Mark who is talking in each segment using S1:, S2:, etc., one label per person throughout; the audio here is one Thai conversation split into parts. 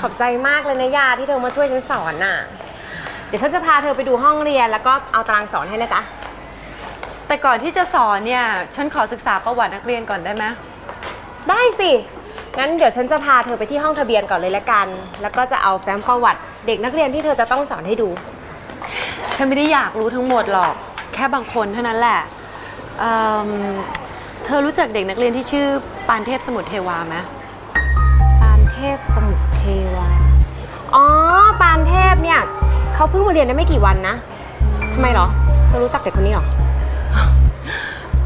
S1: ขอบใจมากเลยนะยาที่เธอมาช่วยฉันสอนน่ะ เดี๋ยวฉันจะพาเธอไปดูห้องเรียนแล้วก็เอาตารางสอนให้นะจ๊ะ
S2: แต่ก่อนที่จะสอนเนี่ย ฉันขอศึกษาประวัตินักเรียนก่อนได้ไหม
S1: ได้สิ งั้นเดี๋ยวฉันจะพาเธอไปที่ห้องทะเบียนก่อนเลยละกัน แล้วก็จะเอาแฟ้มประวัติ เด็กนักเรียนที่เธอจะต้องสอนให้ดู
S2: ฉันไม่ได้อยากรู้ทั้งหมดหรอก แค่บางคนเท่านั้นแหละเอิ่มเธอรู้จักเด็กนักเรียนที่ชื่อปานเทพสมุทรเทวาไหม
S1: ปาน เทพสมุทรเทวา อ๋อ ปานเทพเนี่ยเขาเพิ่งมาเรียนได้ไม่กี่วันนะทำไมเหรอเธอรู้จักเด็กคนนี้เหรอ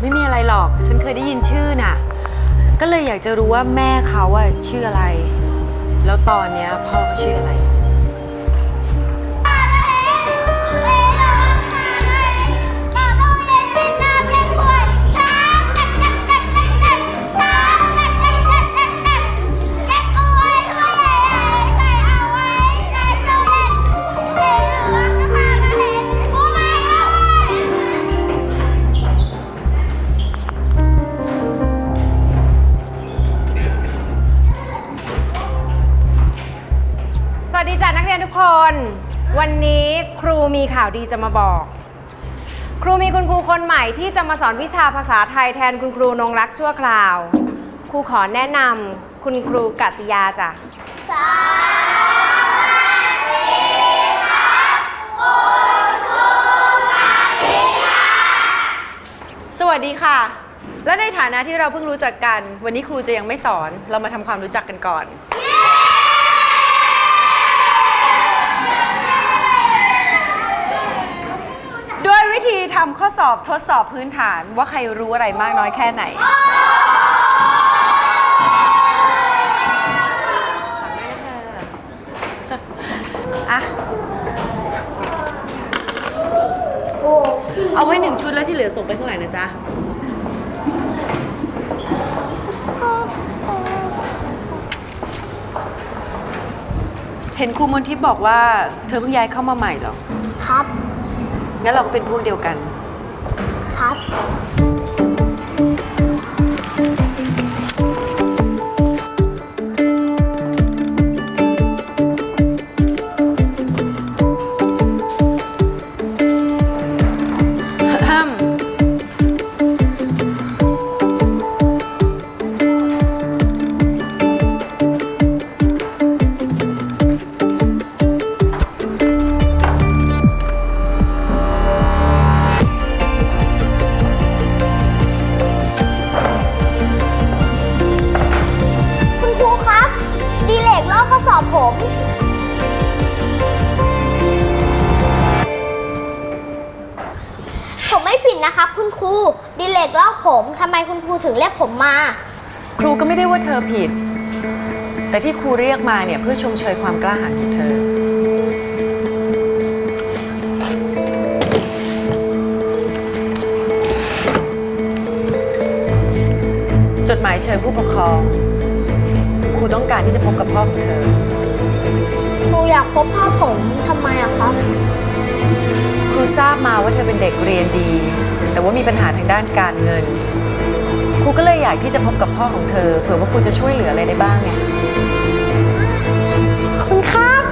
S2: ไม่มีอะไรหรอก ฉันเคยได้ยินชื่อน่ะ ก็เลยอยากจะรู้ว่าแม่เขาอะชื่ออะไร แล้วตอนเนี้ยพ่อเขาชื่ออะไร
S1: เรียนทุกคน วันนี้ครูมีข่าวดีจะมาบอก ครูมีคุณครูคนใหม่ที่จะมาสอนวิชาภาษาไทยแทนคุณครูนงรักชั่วคราว ครูขอแนะนำคุณครูกัตติยาจ้ะ
S2: สวัสดีค่ะ และในฐานะที่เราเพิ่งรู้จักกัน วันนี้ครูจะยังไม่สอนเรามาทำความรู้จักกันก่อนด้วยวิธี ทำข้อสอบทดสอบพื้นฐานว่าใครรู้อะไรมากน้อยแค่ไหนอะเอาไว้หนึ่งชุดแล้วที่เหลือส่งไปข้างหลังนะจ๊ะ เห็นครูมนทิพย์บอกว่า เธอเพิ่งย้ายเข้ามาใหม่เหรอ
S3: ครับ
S2: งั้นเราก็เป็นพวกเดียวกัน
S3: ครับ ผมไม่ผิดนะครับคุณครูดีเลกลอกผมทำไมคุณครูถึงเรียกผมมา
S2: ครูก็ไม่ได้ว่าเธอผิด แต่ที่ครูเรียกมาเนี่ยเพื่อชมเชยความกล้าหาญของเธอ จดหมายเชิญผู้ปกครอง ครูต้องการที่จะพบกับพ่อของเธอ
S3: ครูอยากพบพ่อผมทำไมอะครับ
S2: ค รูทราบมาว่าเธอเป็นเด็กเรียนดี แต่ว่ามีปัญหาทางด้านการเงิน ครูก็เลยอยากที่จะพบกับพ่อของเธอ เผื่อว่าครูจะช่วยเหลืออะไรได้บ้างไง
S3: คุณครับ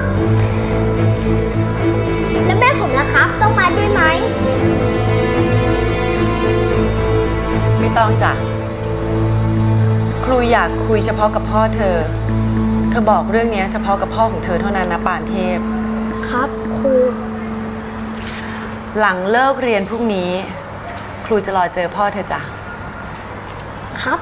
S3: แล้วแม่ผมล่ะครับ ต้องมาด้วยไหม
S2: ไม่ต้องจ้ะ ครูอยากคุยเฉพาะกับพ่อเธอ เธอบอกเรื่องเนี้ยเฉพาะกับพ่อของเธอเท่านั้นนะปานเทพ
S3: ครับครู
S2: หลังเลิกเรียนพรุ่งนี้ ครูจะรอเจอพ่อเธอจ้ะ
S3: ครับ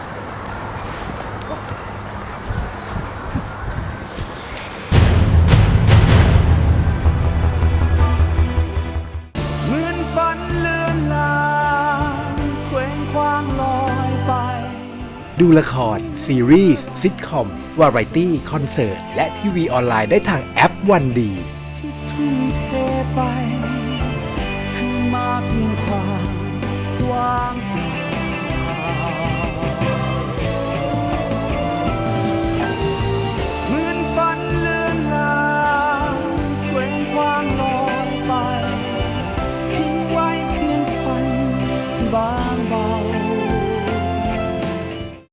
S4: เหมือนฝันเลือนลางเคว้งคว้างลอยไป
S5: ดูละคร ซีรีส์ซิทคอม วาไรตี้ คอนเสิร์ต และทีวีออนไลน์ได้ทางแอปวันดี
S4: ที่ทุ่มเทไป คืนมา